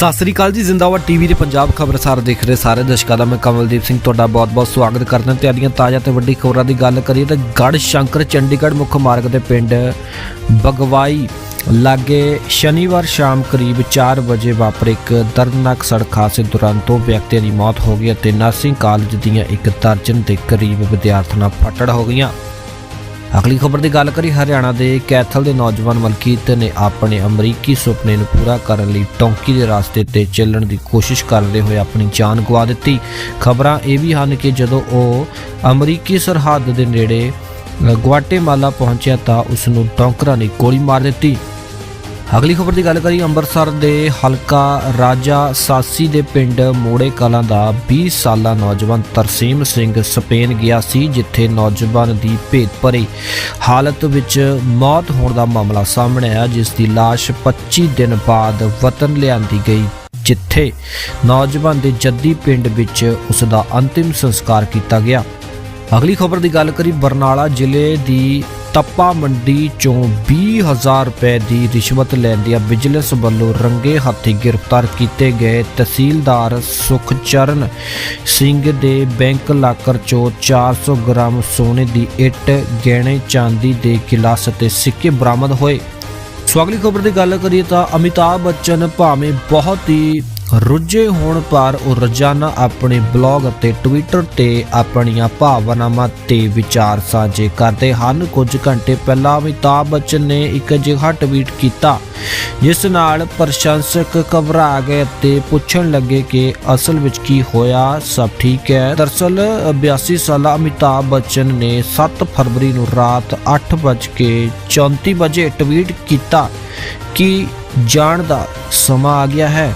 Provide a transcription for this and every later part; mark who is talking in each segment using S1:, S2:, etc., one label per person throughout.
S1: ਸਤਿ ਸ੍ਰੀ ਅਕਾਲ ਜੀ, ਜ਼ਿੰਦਾਬਾਦ ਟੀਵੀ ਦੇ ਪੰਜਾਬ ਖਬਰਸਾਰ ਦੇਖ ਰਹੇ ਸਾਰੇ ਦਰਸ਼ਕਾਂ ਦਾ, ਮੈਂ ਕਮਲਦੀਪ ਸਿੰਘ ਤੁਹਾਡਾ ਬਹੁਤ-ਬਹੁਤ ਸਵਾਗਤ ਕਰਦਾ। ਤੇ ਅਦੀਆਂ ਤਾਜ਼ਾ ਤੇ ਵੱਡੀ ਖਬਰਾਂ ਦੀ ਗੱਲ ਕਰੀਏ ਤਾਂ ਗੜ ਸ਼ੰਕਰ ਚੰਡੀਗੜ੍ਹ ਮੁੱਖ ਮਾਰਗ ਦੇ ਪਿੰਡ ਬਗਵਾਈ ਲਾਗੇ ਸ਼ਨੀਵਾਰ ਸ਼ਾਮ ਕਰੀਬ 4 ਵਜੇ ਵਾਪਰੇ ਇੱਕ ਦਰਦਨਾਕ ਸੜਕ ਹਾਦਸੇ ਦੌਰਾਨ ਦੋ ਵਿਅਕਤੀਆਂ ਦੀ ਮੌਤ ਹੋ ਗਈ ਅਤੇ ਨਰਸਿੰਗ ਕਾਲਜ ਦੀਆਂ ਇੱਕ ਦਰਜਨ ਦੇ ਕਰੀਬ ਵਿਦਿਆਰਥਣਾਂ ਫੱਟੜ ਹੋ ਗਈਆਂ। ਅਗਲੀ ਖਬਰ ਦੀ ਗੱਲ ਕਰੀ ਹਰਿਆਣਾ ਦੇ ਕੈਥਲ ਦੇ ਨੌਜਵਾਨ ਮਲਕੀਤ ਨੇ ਆਪਣੇ ਅਮਰੀਕੀ ਸੁਪਨੇ ਨੂੰ ਪੂਰਾ ਕਰਨ ਲਈ ਟੌਂਕੀ ਦੇ ਰਸਤੇ ਤੇ ਚੱਲਣ ਦੀ ਕੋਸ਼ਿਸ਼ ਕਰਦੇ ਹੋਏ ਆਪਣੀ ਜਾਨ ਗਵਾ ਦਿੱਤੀ। ਖਬਰਾਂ ਇਹ ਵੀ ਹਨ ਕਿ ਜਦੋਂ ਉਹ ਅਮਰੀਕੀ ਸਰਹੱਦ ਦੇ ਨੇੜੇ ਗੁਆਟੇਮਾਲਾ ਪਹੁੰਚਿਆ ਤਾਂ ਉਸ ਨੂੰ ਟੌਂਕਰਾਂ ਨੇ ਗੋਲੀ ਮਾਰ ਦਿੱਤੀ। ਅਗਲੀ ਖਬਰ ਦੀ ਗੱਲ ਕਰੀ ਅੰਮ੍ਰਿਤਸਰ ਦੇ ਹਲਕਾ ਰਾਜਾ ਸਾਸੀ ਦੇ ਪਿੰਡ ਮੋੜੇ ਕਲਾਂ ਦਾ 20 ਸਾਲਾ ਨੌਜਵਾਨ ਤਰਸੀਮ ਸਿੰਘ ਸਪੇਨ ਗਿਆ ਸੀ, ਜਿੱਥੇ ਨੌਜਵਾਨ ਦੀ ਭੇਤ ਭਰੀ ਹਾਲਤ ਵਿੱਚ ਮੌਤ ਹੋਣ ਦਾ ਮਾਮਲਾ ਸਾਹਮਣੇ ਆਇਆ, ਜਿਸ ਦੀ ਲਾਸ਼ 25 ਦਿਨ ਬਾਅਦ ਵਤਨ ਲਿਆਂਦੀ ਗਈ, ਜਿੱਥੇ ਨੌਜਵਾਨ ਦੇ ਜੱਦੀ ਪਿੰਡ ਵਿੱਚ ਉਸ ਦਾ ਅੰਤਿਮ ਸੰਸਕਾਰ ਕੀਤਾ ਗਿਆ। ਅਗਲੀ ਖਬਰ ਦੀ ਗੱਲ ਕਰੀ ਬਰਨਾਲਾ ਜ਼ਿਲ੍ਹੇ ਦੀ ਤੱਪਾ ਮੰਡੀ ਚੋਂ 20000 ਰੁਪਏ ਦੀ ਰਿਸ਼ਵਤ ਲੈਂਦਿਆਂ ਵਿਜੀਲੈਂਸ ਵੱਲੋਂ ਰੰਗੇ ਹੱਥੀ ਗ੍ਰਿਫਤਾਰ ਕੀਤੇ ਗਏ ਤਹਿਸੀਲਦਾਰ ਸੁਖਚਰਨ ਸਿੰਘ ਦੇ ਬੈਂਕ ਲਾਕਰ ਚੋਂ 400 ਗ੍ਰਾਮ ਸੋਨੇ ਦੀ ਇੱਟ, ਗਹਿਣੇ, ਚਾਂਦੀ ਦੇ ਗਿਲਾਸ ਅਤੇ ਸਿੱਕੇ ਬਰਾਮਦ ਹੋਏ। ਸੋ ਅਗਲੀ ਖਬਰ ਦੀ ਗੱਲ ਕਰੀਏ ਤਾਂ ਅਮਿਤਾਭ ਬੱਚਨ ਭਾਵੇਂ ਬਹੁਤ ਹੀ ਰੁੱਝੇ ਹੋਣ ਪਰ ਉਹ ਰੋਜ਼ਾਨਾ ਆਪਣੇ ਬਲੌਗ ਅਤੇ ਟਵਿੱਟਰ ਤੇ ਆਪਣੀਆਂ ਭਾਵਨਾਵਾਂ ਤੇ ਵਿਚਾਰ ਸਾਂਝੇ ਕਰਦੇ ਹਨ। ਕੁਝ ਘੰਟੇ ਪਹਿਲਾਂ ਅਮਿਤਾਭ ਬੱਚਨ ਨੇ ਇੱਕ ਅਜਿਹਾ ਟਵੀਟ ਕੀਤਾ, ਜਿਸ ਨਾਲ ਪ੍ਰਸ਼ੰਸਕ ਘਬਰਾ ਗਏ ਅਤੇ ਪੁੱਛਣ ਲੱਗੇ ਕਿ ਅਸਲ ਵਿੱਚ ਕੀ ਹੋਇਆ, ਸਭ ਠੀਕ ਹੈ। ਦਰਅਸਲ 82 ਸਾਲਾ ਅਮਿਤਾਭ ਬੱਚਨ ਨੇ 7 ਫਰਵਰੀ ਨੂੰ ਰਾਤ 8:34 ਵਜੇ ਟਵੀਟ ਕੀਤਾ ਕਿ ਜਾਣ ਦਾ ਸਮਾਂ ਆ ਗਿਆ ਹੈ।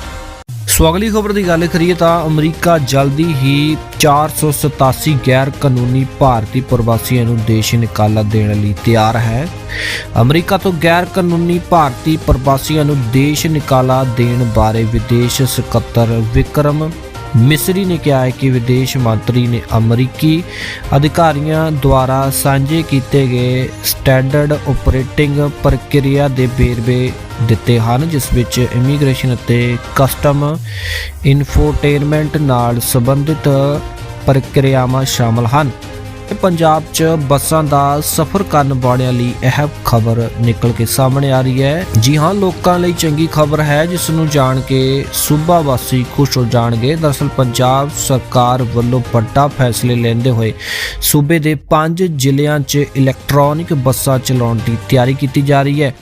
S1: ਸੋ ਅਗਲੀ ਖਬਰ ਦੀ ਗੱਲ ਕਰੀਏ ਤਾਂ ਅਮਰੀਕਾ ਜਲਦੀ ਹੀ 487 ਗੈਰ ਕਾਨੂੰਨੀ ਭਾਰਤੀ ਪ੍ਰਵਾਸੀਆਂ ਨੂੰ ਦੇਸ਼ ਨਿਕਾਲਾ ਦੇਣ ਲਈ ਤਿਆਰ ਹੈ। ਅਮਰੀਕਾ ਤੋਂ ਗੈਰ ਕਾਨੂੰਨੀ ਭਾਰਤੀ ਪ੍ਰਵਾਸੀਆਂ ਨੂੰ ਦੇਸ਼ ਨਿਕਾਲਾ ਦੇਣ ਬਾਰੇ ਵਿਦੇਸ਼ ਸਕੱਤਰ ਵਿਕਰਮ ਮਿਸਰੀ ਨੇ ਕਿਹਾ ਹੈ ਕਿ ਵਿਦੇਸ਼ ਮੰਤਰੀ ਨੇ ਅਮਰੀਕੀ ਅਧਿਕਾਰੀਆਂ ਦੁਆਰਾ ਸਾਂਝੇ ਕੀਤੇ ਗਏ ਸਟੈਂਡਰਡ ਆਪਰੇਟਿੰਗ ਪ੍ਰਕਿਰਿਆ ਦੇ ਵੇਰਵੇ ਦਿੱਤੇ ਹਨ, ਜਿਸ ਵਿੱਚ ਇਮੀਗ੍ਰੇਸ਼ਨ ਅਤੇ ਕਸਟਮ ਇਨਫੋਟੇਨਮੈਂਟ ਨਾਲ ਸੰਬੰਧਿਤ ਪ੍ਰਕਿਰਿਆਵਾਂ ਸ਼ਾਮਲ ਹਨ। ਪੰਜਾਬ 'ਚ ਬੱਸਾਂ ਦਾ ਸਫ਼ਰ ਕਰਨ ਵਾਲਿਆਂ ਲਈ ਅਹਿਮ ਖਬਰ ਨਿਕਲ ਕੇ ਸਾਹਮਣੇ ਆ ਰਹੀ ਹੈ। ਜੀ ਹਾਂ, ਲੋਕਾਂ ਲਈ ਚੰਗੀ ਖਬਰ ਹੈ, ਜਿਸ ਨੂੰ ਜਾਣ ਕੇ ਸੂਬਾ ਵਾਸੀ ਖੁਸ਼ ਹੋ ਜਾਣਗੇ। ਦਰਅਸਲ, ਪੰਜਾਬ ਸਰਕਾਰ ਵੱਲੋਂ ਵੱਡਾ ਫੈਸਲੇ ਲੈਂਦੇ ਹੋਏ ਸੂਬੇ ਦੇ 5 ਜ਼ਿਲ੍ਹਿਆਂ 'ਚ ਇਲੈਕਟ੍ਰੋਨਿਕ ਬੱਸਾਂ ਚਲਾਉਣ ਦੀ ਤਿਆਰੀ ਕੀਤੀ ਜਾ ਰਹੀ ਹੈ।